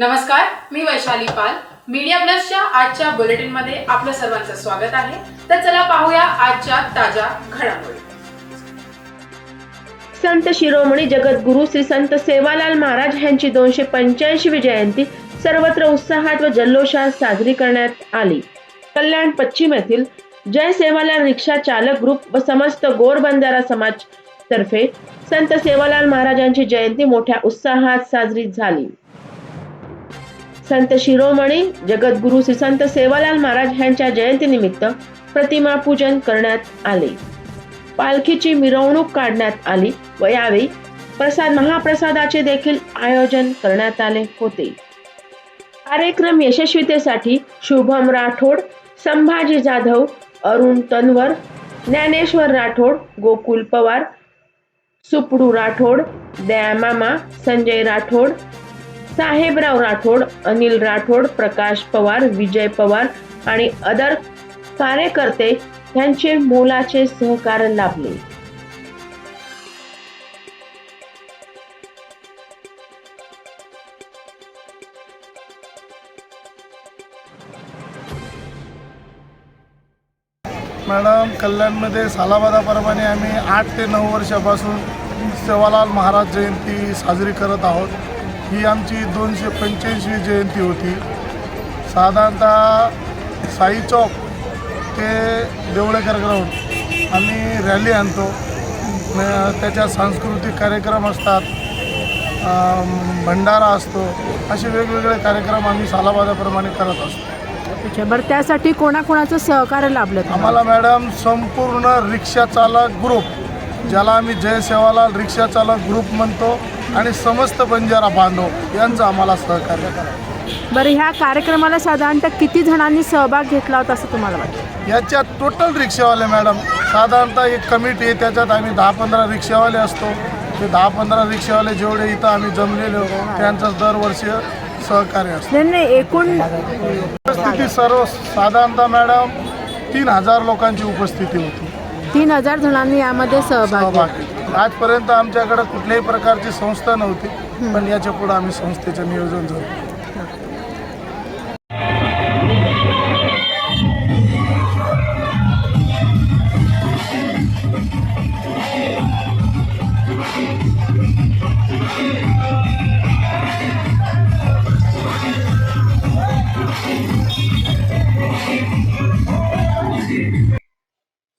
नमस्कार मी वैशाली पाल. मीडिया प्लसच्या आजच्या बुलेटिनमध्ये आपलं सर्वांचं स्वागत आहे. तर चला पाहूया आजच्या ताज्या घडामोडी. संत शिरोमणी जगद्गुरु श्री संत सेवालाल महाराज यांची दोनशे पंच्याऐंशी जयंती सर्वत्र उत्साहात व जल्लोषात साजरी करण्यात आली. कल्याण पश्चिम येथील जय सेवालाल रिक्षा चालक ग्रुप व समस्त गोर बंजारा समाज तर्फे संत सेवालाल महाराजांची जयंती मोठ्या उत्साहात साजरी झाली. संत शिरोमणी जगद्गुरु श्री संत सेवालाल महाराज यांच्या जयंतीनिमित्त प्रतिमा पूजन करण्यात आले. पालखीची मिरवणूक काढण्यात आली व यावेळी प्रसाद महाप्रसादाचे देखील आयोजन करण्यात आले होते. कार्यक्रम यशस्वीतेसाठी शुभम राठोड संभाजी जाधव अरुण तन्वर ज्ञानेश्वर राठोड गोकुल पवार सुपडू राठोड दयामामा संजय राठोड साहेबराव राठोड अनिल राठोड प्रकाश पवार विजय पवार आणि अदर कार्यकर्ते यांचे मोलाचे सहकार्य लाभले. मॅडम कल्याणमध्ये सालाबादाप्रमाणे आम्ही आठ ते नऊ वर्षापासून सेवालाल महाराज जयंती साजरी करत आहोत. ही आमची दोनशे पंच्याऐंशी जयंती होती. साधारणतः साई चौक ते देवळेकर ग्राउंड आम्ही रॅली आणतो. त्याच्यात सांस्कृतिक कार्यक्रम असतात. भंडारा असतो. असे वेगवेगळे कार्यक्रम आम्ही सालाबादाप्रमाणे करत असतो. अच्छा बरं त्यासाठी कोणाकोणाचं सहकार्य लाभलं? आम्हाला मॅडम संपूर्ण रिक्षा चालक ग्रुप ज्याला आम्ही जय सेवालाल रिक्षा चालक ग्रुप म्हणतो आणि समस्त बंजारा बांधव यांचं आम्हाला सहकार्य करा. बरं ह्या कार्यक्रमाला साधारणतः किती जणांनी सहभाग घेतला होता असं तुम्हाला वाटतं? याच्यात टोटल रिक्षावाले मॅडम साधारणतः एक कमिटी आहे त्याच्यात आम्ही दहा पंधरा रिक्षावाले असतो. ते दहा पंधरा रिक्षावाले जेवढे इथं आम्ही जमलेलो त्यांचं दरवर्षी सहकार्य असतं. नाही नाही एकूण उपस्थिती सर्व साधारणतः मॅडम तीन हजार लोकांची उपस्थिती होती. तीन हजार जणांनी यामध्ये सहभाग घेतला. सहभागी आजपर्यंत आमच्याकडे कुठल्याही प्रकारची संस्था नव्हती पण याच्यापुढे आम्ही संस्थेचं नियोजन झालं.